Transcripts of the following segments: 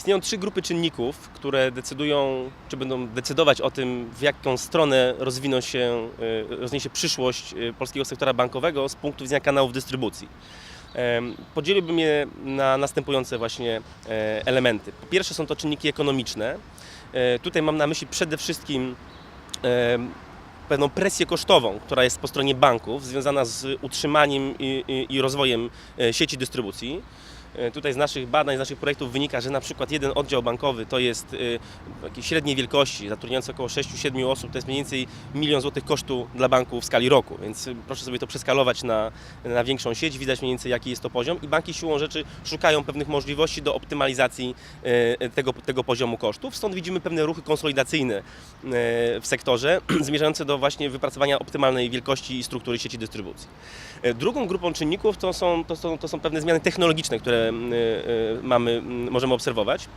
Istnieją trzy grupy czynników, które decydują, czy będą decydować o tym, w jaką stronę rozwiną się, y, rozwinie się przyszłość y, polskiego sektora bankowego z punktu widzenia kanałów dystrybucji. Podzieliłbym je na następujące właśnie e, elementy. Po pierwsze są to czynniki ekonomiczne. E, Tutaj mam na myśli przede wszystkim pewną presję kosztową, która jest po stronie banków, związana z utrzymaniem i, i, i rozwojem e, sieci dystrybucji. E, Tutaj z naszych badań, z naszych projektów wynika, że na przykład jeden oddział bankowy to jest e, takiej średniej wielkości, zatrudniający około 6-7 osób, to jest mniej więcej milion złotych kosztu dla banku w skali roku, więc e, proszę sobie to przeskalować na, na większą sieć, widać mniej więcej jaki jest to poziom. I banki siłą rzeczy szukają pewnych możliwości do optymalizacji e, tego, tego poziomu kosztów, stąd widzimy pewne ruchy konsolidacyjne e, w sektorze, zmierzające do właśnie wypracowania optymalnej wielkości i struktury sieci dystrybucji. E, Drugą grupą czynników to są, to są, to są pewne zmiany technologiczne, które e, e, mamy, mm, możemy obserwować.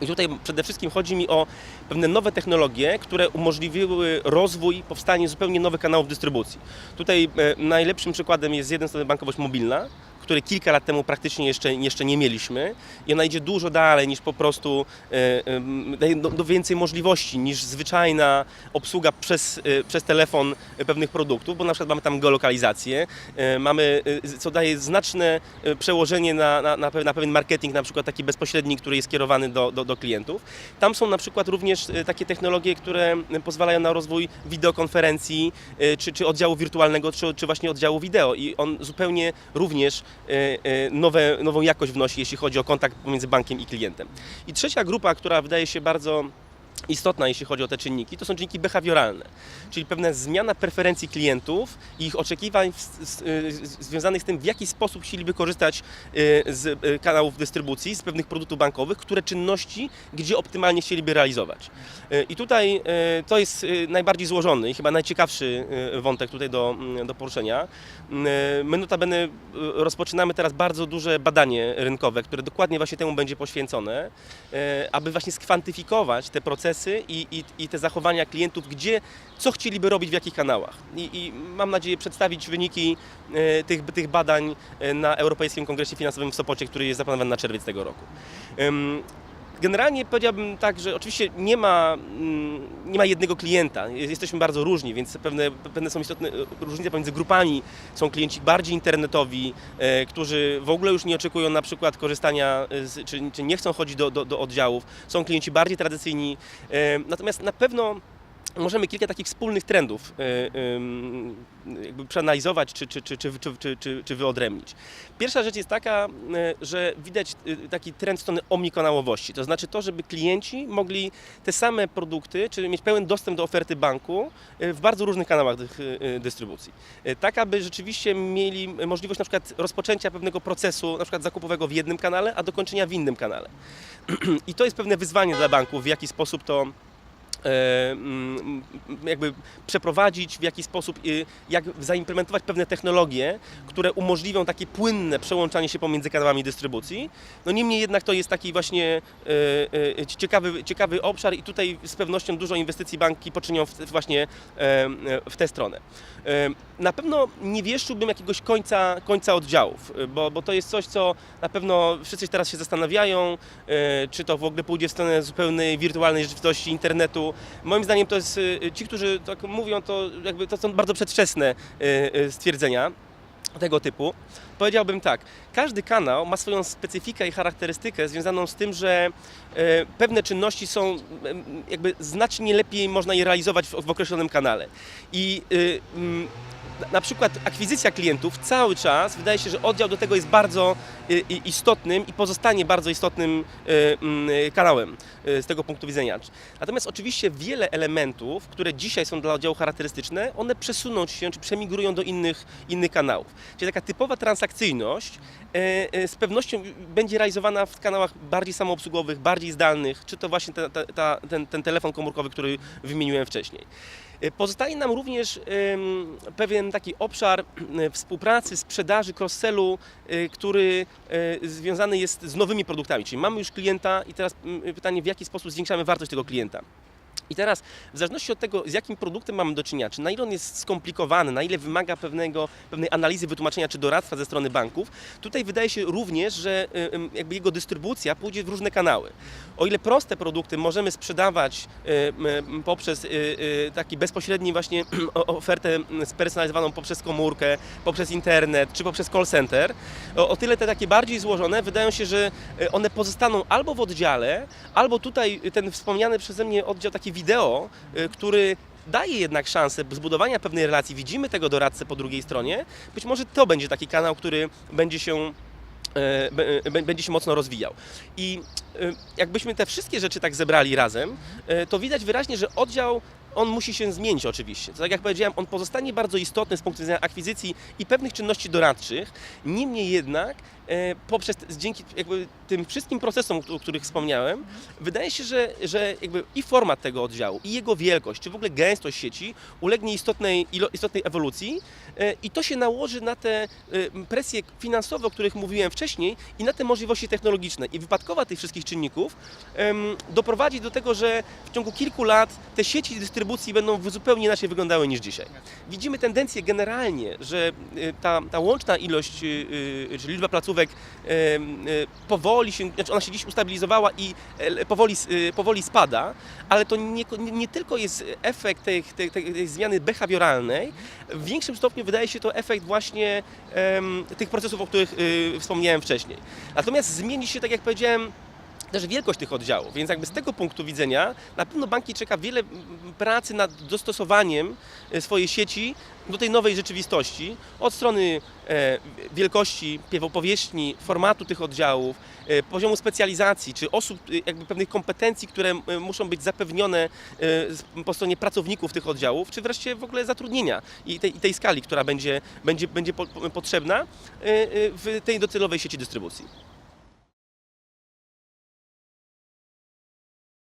I tutaj przede wszystkim chodzi mi o pewne nowe technologie, które umożliwiły rozwój, powstanie zupełnie nowych kanałów dystrybucji. Tutaj e, najlepszym przykładem jest z jednej strony bankowość mobilna, której kilka lat temu praktycznie jeszcze, jeszcze nie mieliśmy i ona idzie dużo dalej niż po prostu e, em, daje do, do więcej możliwości niż zwyczajna obsługa przez, e, przez telefon pewnych produktów, bo na przykład mamy tam geolokalizację, e, mamy, e, co daje znaczne e, przełożenie na, na, na pe- na pewien marketing, na przykład taki bezpośredni, który jest kierowany do, do, do klientów. Tam są na przykład również e, takie technologie, które e, pozwalają na rozwój wideokonferencji, e, czy, czy oddziału wirtualnego, czy, czy właśnie oddziału wideo i on zupełnie również e, e, nowe, nową jakość wnosi, jeśli chodzi o kontakt pomiędzy bankiem i klientem. I trzecia grupa, która wydaje się bardzo istotna, jeśli chodzi o te czynniki, to są czynniki behawioralne, czyli pewna zmiana preferencji klientów i ich oczekiwań w, z, związanych z tym, w jaki sposób chcieliby korzystać y, z y, kanałów dystrybucji, z pewnych produktów bankowych, które czynności, gdzie optymalnie chcieliby realizować. Y, I tutaj y, to jest y, najbardziej złożony i chyba najciekawszy y, wątek tutaj do, mm, do poruszenia. Y, My notabene y, rozpoczynamy teraz bardzo duże badanie rynkowe, które dokładnie właśnie temu będzie poświęcone, y, aby właśnie skwantyfikować te procesy i, i, i te zachowania klientów, gdzie, co chcieliby robić, w jakich kanałach. I, i mam nadzieję przedstawić wyniki y, tych, tych badań y, na Europejskim Kongresie Finansowym w Sopocie, który jest zaplanowany na czerwiec tego roku. Generalnie powiedziałbym tak, że oczywiście nie ma, mm, nie ma jednego klienta. Jest- Jesteśmy bardzo różni, więc pewne, pewne są istotne e, różnice pomiędzy grupami. Są klienci bardziej internetowi, e, którzy w ogóle już nie oczekują na przykład korzystania, e, z, czy, czy nie chcą chodzić do, do, do oddziałów. Są klienci bardziej tradycyjni. Natomiast na pewno możemy kilka takich wspólnych trendów e, jakby przeanalizować czy, czy, czy, czy, czy, czy, czy, wyodrębnić. Pierwsza rzecz jest taka, e, że widać e, taki trend w stronę omnikanałowości, to znaczy to, żeby klienci mogli te same produkty, czyli mieć pełen dostęp do oferty banku w bardzo różnych kanałach dystrybucji. Tak, aby rzeczywiście mieli możliwość na przykład rozpoczęcia pewnego procesu, na przykład zakupowego w jednym kanale, a dokończenia w innym kanale. I to jest pewne wyzwanie dla banków, w jaki sposób to jakby przeprowadzić, w jaki sposób, y, jak zaimplementować pewne technologie, które umożliwią takie płynne przełączanie się pomiędzy kanałami dystrybucji. No niemniej jednak to jest taki właśnie e, e, ciekawy, ciekawy obszar i tutaj z pewnością dużo inwestycji banki poczynią właśnie e, w tę stronę. E, Na pewno nie wieszczyłbym jakiegoś końca, końca oddziałów, e, bo, bo to jest coś, co na pewno wszyscy teraz się zastanawiają, e, czy to w ogóle pójdzie w stronę zupełnej wirtualnej rzeczywistości internetu. Moim zdaniem to jest, e, ci, którzy tak mówią, to jakby to są bardzo przedwczesne e, stwierdzenia tego typu. Powiedziałbym tak, każdy kanał ma swoją specyfikę i charakterystykę związaną z tym, że pewne czynności są jakby znacznie lepiej można je realizować w, określonym kanale. I y, mm, na- przykład akwizycja klientów cały czas wydaje się, że oddział do tego jest bardzo y, y, istotnym i pozostanie bardzo istotnym y, mm, kanałem z tego punktu widzenia. Natomiast oczywiście wiele elementów, które dzisiaj są dla oddziału charakterystyczne, one przesuną się czy przemigrują do innych, innych kanałów. Czyli taka typowa transakcyjność z pewnością będzie realizowana w kanałach bardziej samoobsługowych, bardziej zdalnych, czy to właśnie ta, ta, ta, ten, ten telefon komórkowy, który wymieniłem wcześniej. E, Pozostaje nam również pewien taki obszar e, współpracy, sprzedaży, cross-sellu, e, który związany jest z nowymi produktami. Czyli mamy już klienta i teraz mm, pytanie, w jaki sposób zwiększamy wartość tego klienta. I teraz, w zależności od tego, z jakim produktem mamy do czynienia, czy na ile on jest skomplikowany, na ile wymaga pewnego, pewnej analizy, wytłumaczenia czy doradztwa ze strony banków, tutaj wydaje się również, że y, ym, jakby jego dystrybucja pójdzie w różne kanały. O ile proste produkty możemy sprzedawać y, y, poprzez y, y, taki bezpośredni właśnie ofertę spersonalizowaną poprzez komórkę, poprzez internet czy poprzez call center, o, tyle te takie bardziej złożone wydają się, że y, one pozostaną albo w oddziale, albo tutaj ten wspomniany przeze mnie oddział taki wideo, y, który daje jednak szansę zbudowania pewnej relacji, widzimy tego doradcę po drugiej stronie, być może to będzie taki kanał, który będzie się e, b- będzie się mocno rozwijał. I e, jakbyśmy te wszystkie rzeczy tak zebrali razem, e, to widać wyraźnie, że oddział on musi się zmienić oczywiście. Tak jak powiedziałem, on pozostanie bardzo istotny z punktu widzenia akwizycji i pewnych czynności doradczych. Niemniej jednak e, poprzez dzięki jakby tym wszystkim procesom, o których wspomniałem, wydaje się, że, że jakby i format tego oddziału, i jego wielkość, czy w ogóle gęstość sieci ulegnie istotnej, istotnej ewolucji e, i to się nałoży na te e, presje finansowe, o których mówiłem wcześniej i na te możliwości technologiczne. I wypadkowa tych wszystkich czynników doprowadzi do tego, że w ciągu kilku lat te sieci dystrybucji będą zupełnie inaczej wyglądały niż dzisiaj. Widzimy tendencję generalnie, że ta, ta łączna ilość, y, y, czyli liczba placówek y, powoli się, znaczy ona się dziś ustabilizowała i e, powoli, y, powoli spada, ale to nie, nie, tylko jest efekt tej, tej, tej, zmiany behawioralnej, w większym stopniu wydaje się to efekt właśnie tych procesów, o których wspomniałem wcześniej. Natomiast zmieni się, tak jak powiedziałem, też wielkość tych oddziałów, więc jakby z tego punktu widzenia na pewno banki czeka wiele pracy nad dostosowaniem e, swojej sieci do tej nowej rzeczywistości, od strony e, wielkości, powierzchni, formatu tych oddziałów, e, poziomu specjalizacji, czy osób, jakby pewnych kompetencji, które muszą być zapewnione po stronie pracowników tych oddziałów, czy wreszcie w ogóle zatrudnienia i tej, i tej skali, która będzie, będzie, będzie po, po- potrzebna w tej docelowej sieci dystrybucji.